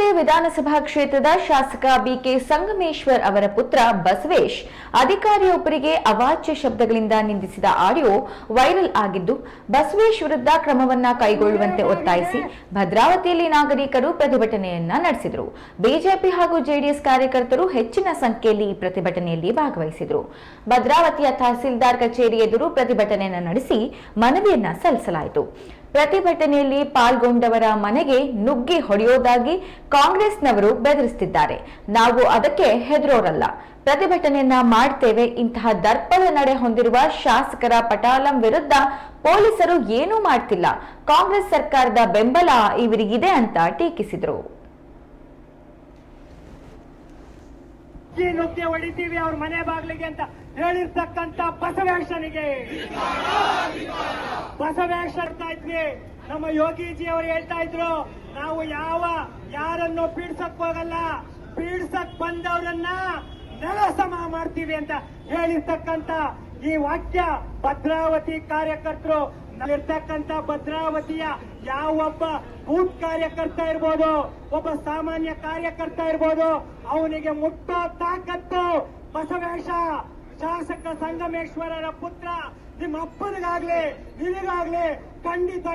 ಭದ್ರಾವತಿ ವಿಧಾನಸಭಾ ಕ್ಷೇತ್ರದ ಶಾಸಕ ಬಿಕೆ ಸಂಗಮೇಶ್ವರ್ ಅವರ ಪುತ್ರ ಬಸವೇಶ್ ಅಧಿಕಾರಿಯೊಬ್ಬರಿಗೆ ಅವಾಚ್ಯ ಶಬ್ದಗಳಿಂದ ನಿಂದಿಸಿದ ಆಡಿಯೋ ವೈರಲ್ ಆಗಿದ್ದು, ಬಸವೇಶ್ ವಿರುದ್ಧ ಕ್ರಮವನ್ನ ಕೈಗೊಳ್ಳುವಂತೆ ಒತ್ತಾಯಿಸಿ ಭದ್ರಾವತಿಯಲ್ಲಿ ನಾಗರಿಕರು ಪ್ರತಿಭಟನೆಯನ್ನ ನಡೆಸಿದರು. ಬಿಜೆಪಿ ಹಾಗೂ ಜೆಡಿಎಸ್ ಕಾರ್ಯಕರ್ತರು ಹೆಚ್ಚಿನ ಸಂಖ್ಯೆಯಲ್ಲಿ ಈ ಪ್ರತಿಭಟನೆಯಲ್ಲಿ ಭಾಗವಹಿಸಿದರು. ಭದ್ರಾವತಿಯ ತಹಸೀಲ್ದಾರ್ ಕಚೇರಿ ಎದುರು ಪ್ರತಿಭಟನೆಯನ್ನ ನಡೆಸಿ ಮನವಿಯನ್ನ ಸಲ್ಲಿಸಲಾಯಿತು. ಪ್ರತಿಭಟನೆಯಲ್ಲಿ ಪಾಲ್ಗೊಂಡವರ ಮನೆಗೆ ನುಗ್ಗಿ ಹೊಡೆಯೋದಾಗಿ ಕಾಂಗ್ರೆಸ್ನವರು ಬೆದರಿಸುತ್ತಿದ್ದಾರೆ ನಾವು ಅದಕ್ಕೆ ಹೆದರೋರಲ್ಲ. ಪ್ರತಿಭಟನೆಯನ್ನ ಮಾಡ್ತೇವೆ, ಇಂತಹ ದರ್ಪದ ನಡೆ ಹೊಂದಿರುವ ಶಾಸಕರ ಪಟಾಲಂ ವಿರುದ್ಧ ಪೊಲೀಸರು ಏನೂ ಮಾಡ್ತಿಲ್ಲ. ಕಾಂಗ್ರೆಸ್ ಸರ್ಕಾರದ ಬೆಂಬಲ ಇವರಿಗಿದೆ ಅಂತ ಟೀಕಿಸಿದರು. ನುಗ್ಗೆ ಹೊಡಿತೀವಿ ಅವ್ರ ಮನೆ ಬಾಗ್ಲಿಗೆ ಅಂತ ಹೇಳಿರ್ತಕ್ಕಂತ ಬಸವೇಶ್ವನಿಗೆ ಬಸವೇಶ್ವರ ಇದ್ವಿ ನಮ್ಮ ಯೋಗೀಜಿ ಅವರು ಹೇಳ್ತಾ ಇದ್ರು, ನಾವು ಯಾವ ಯಾರನ್ನು ಪೀಡ್ಸಕ್ ಹೋಗಲ್ಲ. ಪೀಡ್ಸಕ್ ಬಂದವರನ್ನ ನೆಲ ಸಮ ಮಾಡ್ತೀವಿ ಅಂತ ಹೇಳಿರ್ತಕ್ಕಂತ ಈ ವಾಕ್ಯ ಭದ್ರಾವತಿ ಕಾರ್ಯಕರ್ತರು ಇರ್ತಕ್ಕಂತ ಭದ್ರಾವತಿಯ ಯಾವೊಬ್ಬ ಬೂತ್ ಕಾರ್ಯಕರ್ತ ಇರ್ಬೋದು, ಒಬ್ಬ ಸಾಮಾನ್ಯ ಕಾರ್ಯಕರ್ತ ಇರ್ಬೋದು, ಅವನಿಗೆ ಮುಟ್ಟೋ ತಾಕತ್ತು ಬಸವೇಶ ಶಾಸಕ ಸಂಗಮೇಶ್ವರರ ಪುತ್ರ ನಿಮ್ಮ ಅಪ್ಪನಿಗಾಗ್ಲಿ ನಿನಗಾಗ್ಲಿ ಖಂಡಿತ